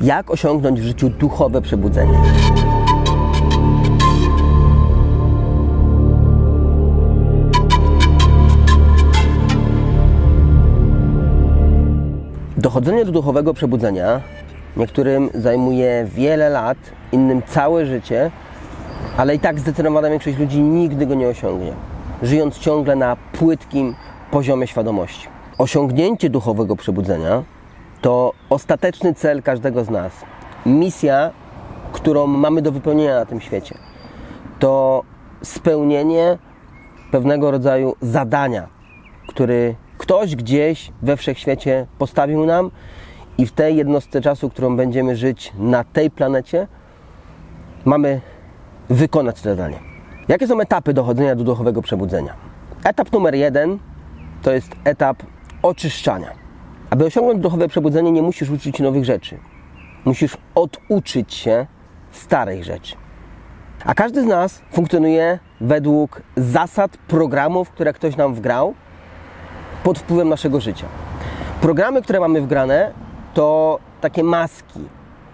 Jak osiągnąć w życiu duchowe przebudzenie? Dochodzenie do duchowego przebudzenia niektórym zajmuje wiele lat, innym całe życie, ale i tak zdecydowana większość ludzi nigdy go nie osiągnie, żyjąc ciągle na płytkim poziomie świadomości. Osiągnięcie duchowego przebudzenia to ostateczny cel każdego z nas. Misja, którą mamy do wypełnienia na tym świecie. To spełnienie pewnego rodzaju zadania, który ktoś gdzieś we wszechświecie postawił nam i w tej jednostce czasu, którą będziemy żyć na tej planecie, mamy wykonać to zadanie. Jakie są etapy dochodzenia do duchowego przebudzenia? Etap numer jeden to jest etap oczyszczania. Aby osiągnąć duchowe przebudzenie, nie musisz uczyć nowych rzeczy. Musisz oduczyć się starych rzeczy. A każdy z nas funkcjonuje według zasad programów, które ktoś nam wgrał pod wpływem naszego życia. Programy, które mamy wgrane, to takie maski,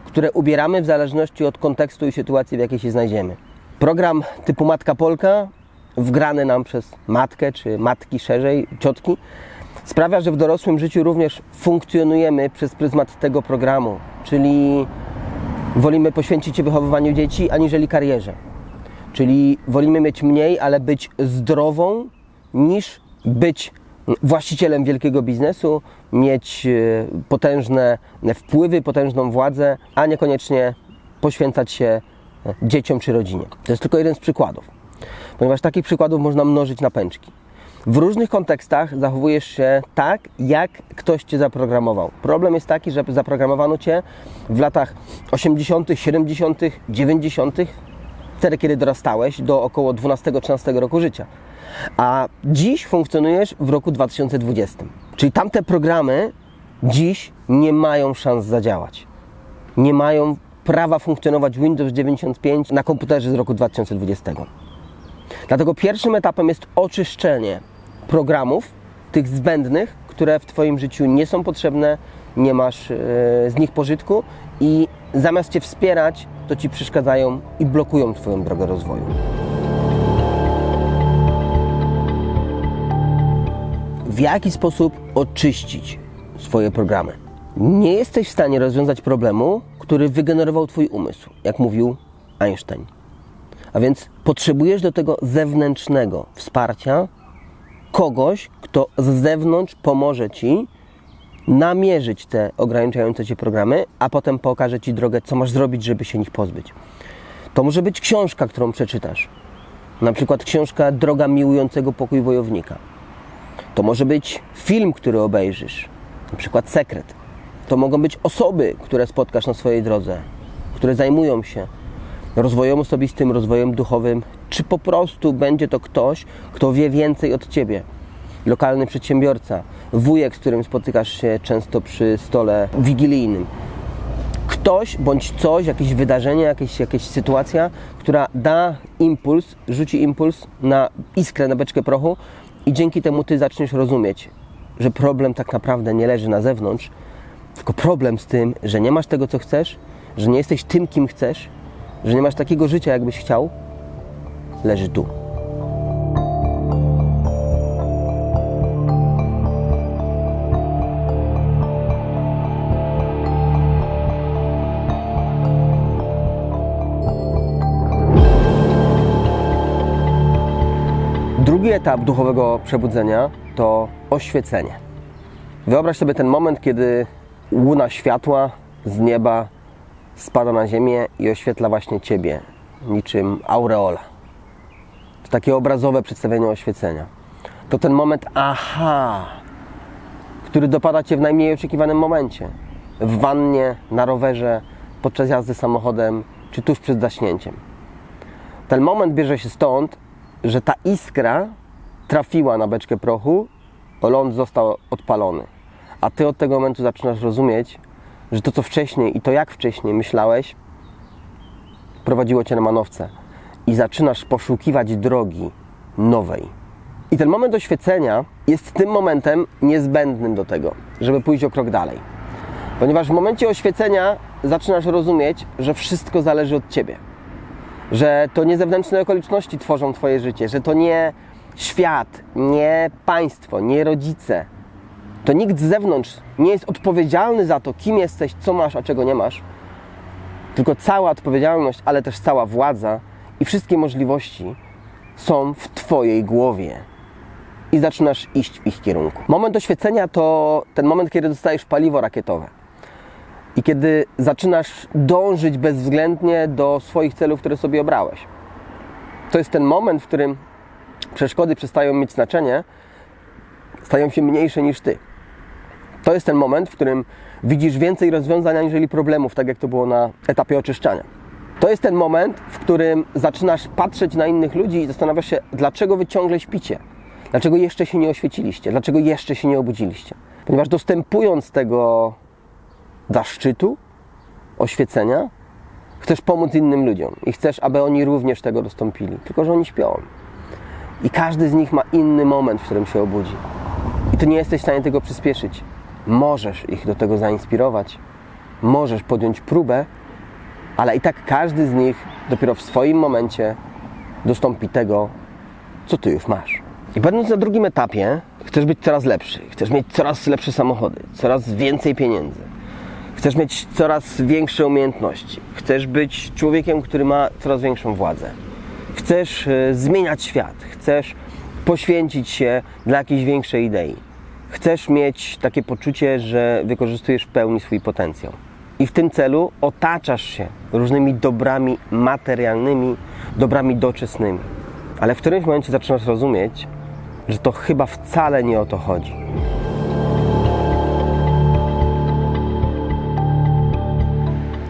które ubieramy w zależności od kontekstu i sytuacji, w jakiej się znajdziemy. Program typu Matka Polka, wgrany nam przez matkę, czy matki szerzej, ciotki, sprawia, że w dorosłym życiu również funkcjonujemy przez pryzmat tego programu, czyli wolimy poświęcić się wychowywaniu dzieci aniżeli karierze. Czyli wolimy mieć mniej, ale być zdrową, niż być właścicielem wielkiego biznesu, mieć e, potężne wpływy, potężną władzę, a niekoniecznie poświęcać się e, dzieciom czy rodzinie. To jest tylko jeden z przykładów, ponieważ takich przykładów można mnożyć na pęczki. W różnych kontekstach zachowujesz się tak, jak ktoś cię zaprogramował. Problem jest taki, że zaprogramowano cię w latach 80., 70., 90., wtedy, kiedy dorastałeś, do około 12-13 roku życia. A dziś funkcjonujesz w roku 2020. Czyli tamte programy dziś nie mają szans zadziałać. Nie mają prawa funkcjonować Windows 95 na komputerze z roku 2020. Dlatego pierwszym etapem jest oczyszczenie programów, tych zbędnych, które w Twoim życiu nie są potrzebne, nie masz e, z nich pożytku i zamiast Cię wspierać, to Ci przeszkadzają i blokują Twoją drogę rozwoju. W jaki sposób oczyścić swoje programy? Nie jesteś w stanie rozwiązać problemu, który wygenerował Twój umysł, jak mówił Einstein. A więc potrzebujesz do tego zewnętrznego wsparcia, kogoś, kto z zewnątrz pomoże ci namierzyć te ograniczające cię programy, a potem pokaże ci drogę, co masz zrobić, żeby się nich pozbyć. To może być książka, którą przeczytasz. Na przykład książka Droga miłującego pokój wojownika. To może być film, który obejrzysz, na przykład Sekret. To mogą być osoby, które spotkasz na swojej drodze, które zajmują się rozwojem osobistym, rozwojem duchowym, czy po prostu będzie to ktoś, kto wie więcej od ciebie. Lokalny przedsiębiorca, wujek, z którym spotykasz się często przy stole wigilijnym. Ktoś bądź coś, jakieś wydarzenie, jakieś, jakaś sytuacja, która da impuls, rzuci impuls na iskrę, na beczkę prochu i dzięki temu ty zaczniesz rozumieć, że problem tak naprawdę nie leży na zewnątrz, tylko problem z tym, że nie masz tego, co chcesz, że nie jesteś tym, kim chcesz, że nie masz takiego życia, jakbyś chciał, leży tu. Drugi etap duchowego przebudzenia to oświecenie. Wyobraź sobie ten moment, kiedy łuna światła z nieba spada na ziemię i oświetla właśnie Ciebie, niczym aureola. Takie obrazowe przedstawienie oświecenia. To ten moment aha, który dopada Cię w najmniej oczekiwanym momencie. W wannie, na rowerze, podczas jazdy samochodem, czy tuż przed zaśnięciem. Ten moment bierze się stąd, że ta iskra trafiła na beczkę prochu, ląd został odpalony. A Ty od tego momentu zaczynasz rozumieć, że to co wcześniej i to jak wcześniej myślałeś, prowadziło cię na manowce i zaczynasz poszukiwać drogi nowej. I ten moment oświecenia jest tym momentem niezbędnym do tego, żeby pójść o krok dalej. Ponieważ w momencie oświecenia zaczynasz rozumieć, że wszystko zależy od ciebie. Że to nie zewnętrzne okoliczności tworzą twoje życie, że to nie świat, nie państwo, nie rodzice. To nikt z zewnątrz nie jest odpowiedzialny za to, kim jesteś, co masz, a czego nie masz. Tylko cała odpowiedzialność, ale też cała władza i wszystkie możliwości są w Twojej głowie. I zaczynasz iść w ich kierunku. Moment oświecenia to ten moment, kiedy dostajesz paliwo rakietowe. I kiedy zaczynasz dążyć bezwzględnie do swoich celów, które sobie obrałeś. To jest ten moment, w którym przeszkody przestają mieć znaczenie, stają się mniejsze niż ty. To jest ten moment, w którym widzisz więcej rozwiązań aniżeli problemów, tak jak to było na etapie oczyszczania. To jest ten moment, w którym zaczynasz patrzeć na innych ludzi i zastanawiasz się, dlaczego wy ciągle śpicie, dlaczego jeszcze się nie oświeciliście, dlaczego jeszcze się nie obudziliście. Ponieważ dostępując tego zaszczytu, oświecenia, chcesz pomóc innym ludziom i chcesz, aby oni również tego dostąpili, tylko że oni śpią. I każdy z nich ma inny moment, w którym się obudzi. I ty nie jesteś w stanie tego przyspieszyć. Możesz ich do tego zainspirować, możesz podjąć próbę, ale i tak każdy z nich dopiero w swoim momencie dostąpi tego, co ty już masz. I będąc na drugim etapie, chcesz być coraz lepszy, chcesz mieć coraz lepsze samochody, coraz więcej pieniędzy, chcesz mieć coraz większe umiejętności, chcesz być człowiekiem, który ma coraz większą władzę, chcesz e, zmieniać świat, chcesz poświęcić się dla jakiejś większej idei. Chcesz mieć takie poczucie, że wykorzystujesz w pełni swój potencjał. I w tym celu otaczasz się różnymi dobrami materialnymi, dobrami doczesnymi. Ale w którymś momencie zaczynasz rozumieć, że to chyba wcale nie o to chodzi.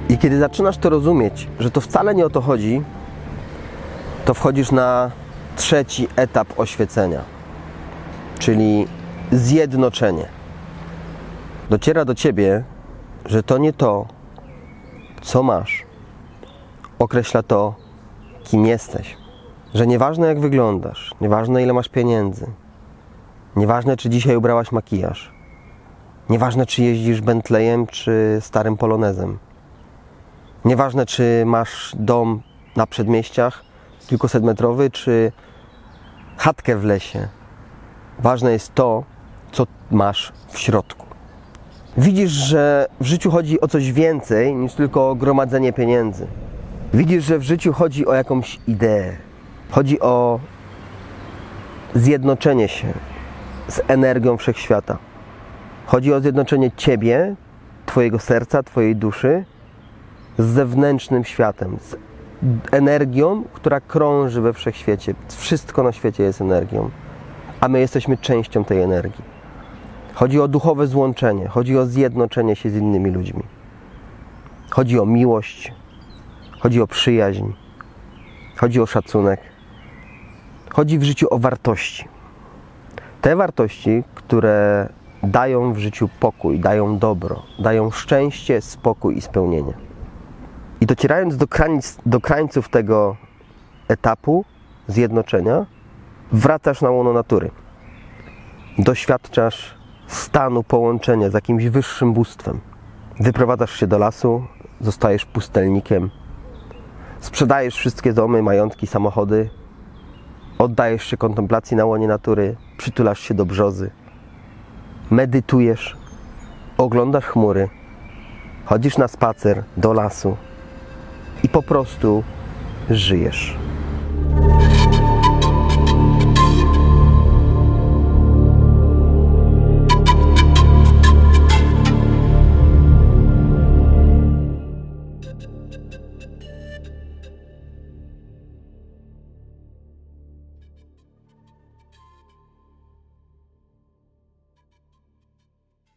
I kiedy zaczynasz to rozumieć, że to wcale nie o to chodzi, to wchodzisz na trzeci etap oświecenia, czyli zjednoczenie. Dociera do ciebie, że to nie to, co masz, określa to, kim jesteś. Że nieważne jak wyglądasz, nieważne ile masz pieniędzy, nieważne czy dzisiaj ubrałaś makijaż, nieważne czy jeździsz Bentleyem czy starym Polonezem, nieważne czy masz dom na przedmieściach, kilkusetmetrowy, czy chatkę w lesie. Ważne jest to, co masz w środku. Widzisz, że w życiu chodzi o coś więcej niż tylko o gromadzenie pieniędzy. Widzisz, że w życiu chodzi o jakąś ideę. Chodzi o zjednoczenie się z energią wszechświata. Chodzi o zjednoczenie ciebie, twojego serca, twojej duszy z zewnętrznym światem, z energią, która krąży we wszechświecie. Wszystko na świecie jest energią, a my jesteśmy częścią tej energii. Chodzi o duchowe złączenie, chodzi o zjednoczenie się z innymi ludźmi. Chodzi o miłość, chodzi o przyjaźń, chodzi o szacunek. Chodzi w życiu o wartości. Te wartości, które dają w życiu pokój, dają dobro, dają szczęście, spokój i spełnienie. I docierając do, do krańców tego etapu zjednoczenia, wracasz na łono natury. Doświadczasz stanu połączenia z jakimś wyższym bóstwem. Wyprowadzasz się do lasu, zostajesz pustelnikiem, sprzedajesz wszystkie domy, majątki, samochody, oddajesz się kontemplacji na łonie natury, przytulasz się do brzozy, medytujesz, oglądasz chmury, chodzisz na spacer do lasu. I po prostu żyjesz.